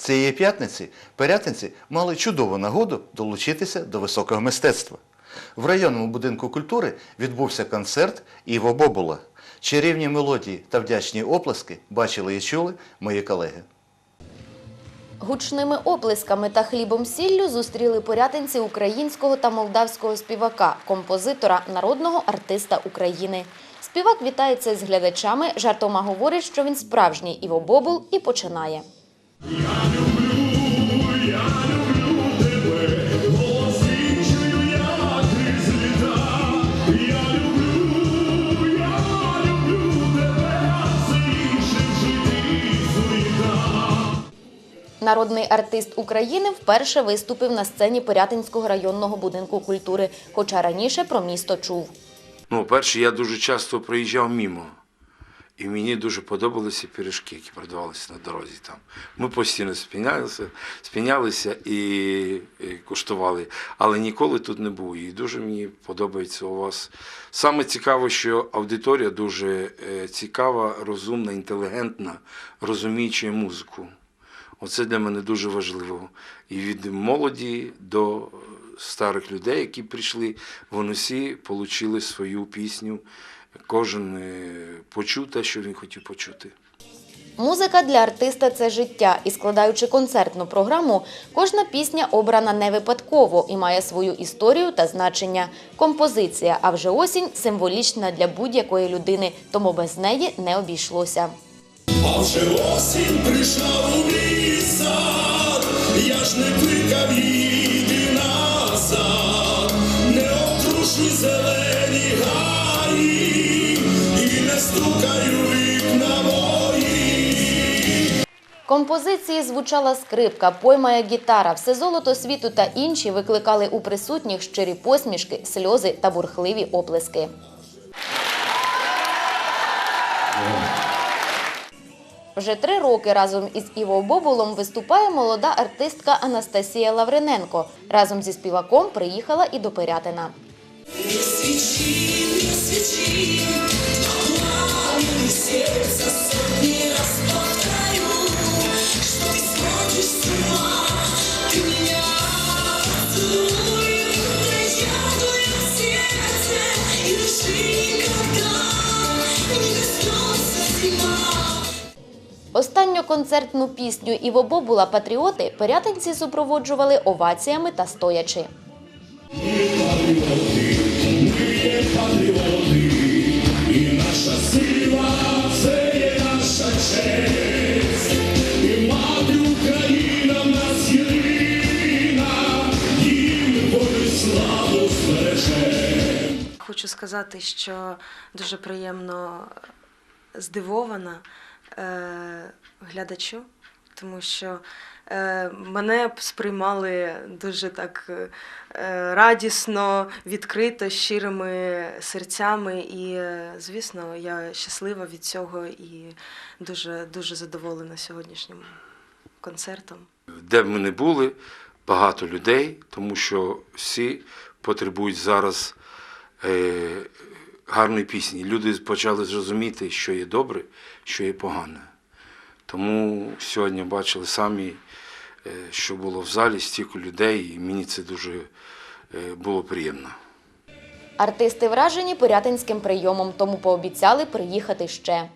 Цієї п'ятниці пирятинці мали чудову нагоду долучитися до високого мистецтва. В районному будинку культури відбувся концерт Іво Бобула. Чарівні мелодії та вдячні оплески бачили і чули мої колеги. Гучними оплесками та хлібом сіллю зустріли порятинці українського та молдавського співака, композитора, народного артиста України. Співак вітається з глядачами, жартома говорить, що він справжній Іво Бобул і починає. Народний артист України вперше виступив на сцені Порятинського районного будинку культури, хоча раніше про місто чув. Ну, перше, я дуже часто проїжджав мімо. І мені дуже подобалися пиріжки, які продавалися на дорозі там. Ми постійно спінялися, спінялися і, куштували, але ніколи тут не був. І дуже мені подобається у вас. Саме цікаво, що аудиторія дуже е, цікава, розумна, інтелігентна, розуміючи музику. Оце для мене дуже важливо. І від молоді до старих людей, які прийшли, вони всі отримали свою пісню. Кожен е, почув те, що він хотів почути. Музика для артиста це життя, і складаючи концертну програму, кожна пісня обрана не випадково і має свою історію та значення. Композиція, а вже осінь символічна для будь-якої людини, тому без неї не обійшлося. А вже осінь прийшла у сад, я ж не кликав Композиції звучала скрипка, поймає гітара, все золото світу та інші викликали у присутніх щирі посмішки, сльози та бурхливі оплески. Вже три роки разом із Іво Бобулом виступає молода артистка Анастасія Лавриненко. Разом зі співаком приїхала і до Пирятина. Свічі, свічі, Останню концертну пісню Іво Бобула Патріоти пирятинці супроводжували оваціями та стоячи. Хочу сказати, що дуже приємно здивована глядачу, тому що е, мене сприймали дуже так е, радісно, відкрито, щирими серцями. І, е, звісно, я щаслива від цього і дуже, дуже задоволена сьогоднішнім концертом. Де б ми не були, багато людей, тому що всі потребують зараз е, гарної пісні. Люди почали зрозуміти, що є добре, що є погане. Тому сьогодні бачили самі, е, що було в залі, стільки людей, і мені це дуже е, було приємно. Артисти вражені порятинським прийомом, тому пообіцяли приїхати ще.